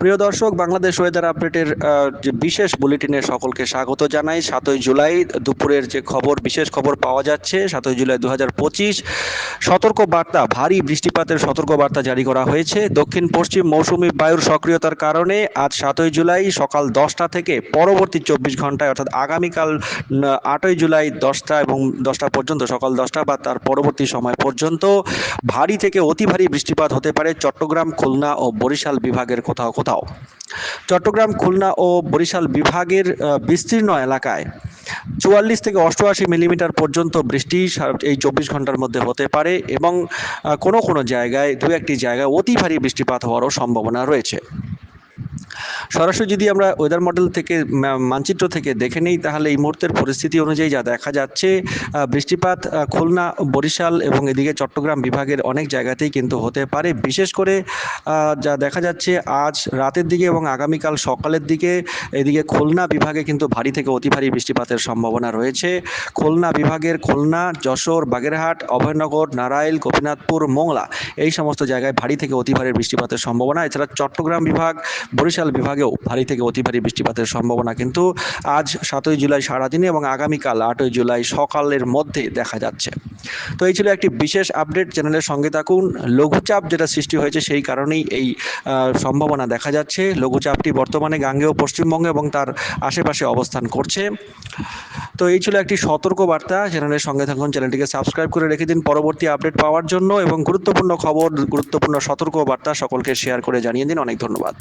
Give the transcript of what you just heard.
প্রিয় দর্শক, বাংলাদেশ ওয়েদার আপডেটের যে বিশেষ বুলেটিনে সকলকে স্বাগত জানাই। সাতই জুলাই দুপুরের যে খবর, বিশেষ খবর পাওয়া যাচ্ছে, সাতই জুলাই দু হাজার পঁচিশ। সতর্ক বার্তা ভারী বৃষ্টিপাতের সতর্ক বার্তা জারি করা হয়েছে। দক্ষিণ পশ্চিম মৌসুমি বায়ুর সক্রিয়তার কারণে আজ সাতই জুলাই সকাল দশটা থেকে পরবর্তী চব্বিশ ঘন্টায় অর্থাৎ আগামীকাল আটই জুলাই দশটা এবং দশটা পর্যন্ত, সকাল দশটা বা তার পরবর্তী সময় পর্যন্ত ভারী থেকে অতি ভারী বৃষ্টিপাত হতে পারে চট্টগ্রাম, খুলনা ও বরিশাল বিভাগের কোথাও কোথাও। চট্টগ্রাম, খুলনা ও বরিশাল বিভাগের বিস্তীর্ণ এলাকায় চুয়াল্লিশ থেকে অষ্টআশি মিলিমিটার পর্যন্ত বৃষ্টি এই চব্বিশ ঘণ্টার মধ্যে হতে পারে এবং কোনো কোনো জায়গায় দু একটি জায়গায় অতি ভারী বৃষ্টিপাত হওয়ারও সম্ভাবনা রয়েছে। সরাসরি যদি আমরা ওয়েদার মডেল থেকে মানচিত্র থেকে দেখে নিই, তাহলে এই মুহূর্তের পরিস্থিতি অনুযায়ী যা দেখা যাচ্ছে বৃষ্টিপাত খুলনা, বরিশাল এবং এদিকে চট্টগ্রাম বিভাগের অনেক জায়গাতেই কিন্তু হতে পারে। বিশেষ করে যা দেখা যাচ্ছে, আজ রাতের দিকে এবং আগামীকাল সকালের দিকে, এদিকে খুলনা বিভাগে কিন্তু ভারী থেকে অতি ভারী বৃষ্টিপাতের সম্ভাবনা রয়েছে। খুলনা বিভাগের খুলনা, যশোর, বাগেরহাট, অভয়নগর নারাইল গোপীনাথপুর, মোংলা, এই সমস্ত জায়গায় ভারী থেকে অতি ভারী বৃষ্টিপাতের সম্ভাবনা। এছাড়া চট্টগ্রাম বিভাগ, বরিশাল বিভাগেও ভারী থেকে অতি ভারী বৃষ্টিপাতের সম্ভাবনা। কিন্তু আজ সাতই জুলাই সারাদিনে এবং আগামীকাল আটই জুলাই সকালের মধ্যে দেখা যাচ্ছে। তো এই ছিল একটি বিশেষ আপডেট চ্যানেলের সঙ্গে থাকুন। লঘুচাপ যেটা সৃষ্টি হয়েছে সেই কারণেই এই সম্ভাবনা দেখা যাচ্ছে। লঘুচাপটি বর্তমানে গাঙ্গেয় পশ্চিমবঙ্গে এবং তার আশেপাশে অবস্থান করছে। তো এই ছিল একটি সতর্ক বার্তা চ্যানেলের সঙ্গে থাকুন, চ্যানেলটিকে সাবস্ক্রাইব করে রেখে দিন পরবর্তী আপডেট পাওয়ার জন্য এবং গুরুত্বপূর্ণ খবর, গুরুত্বপূর্ণ সতর্ক বার্তা সকলকে শেয়ার করে জানিয়ে দিন। অনেক ধন্যবাদ।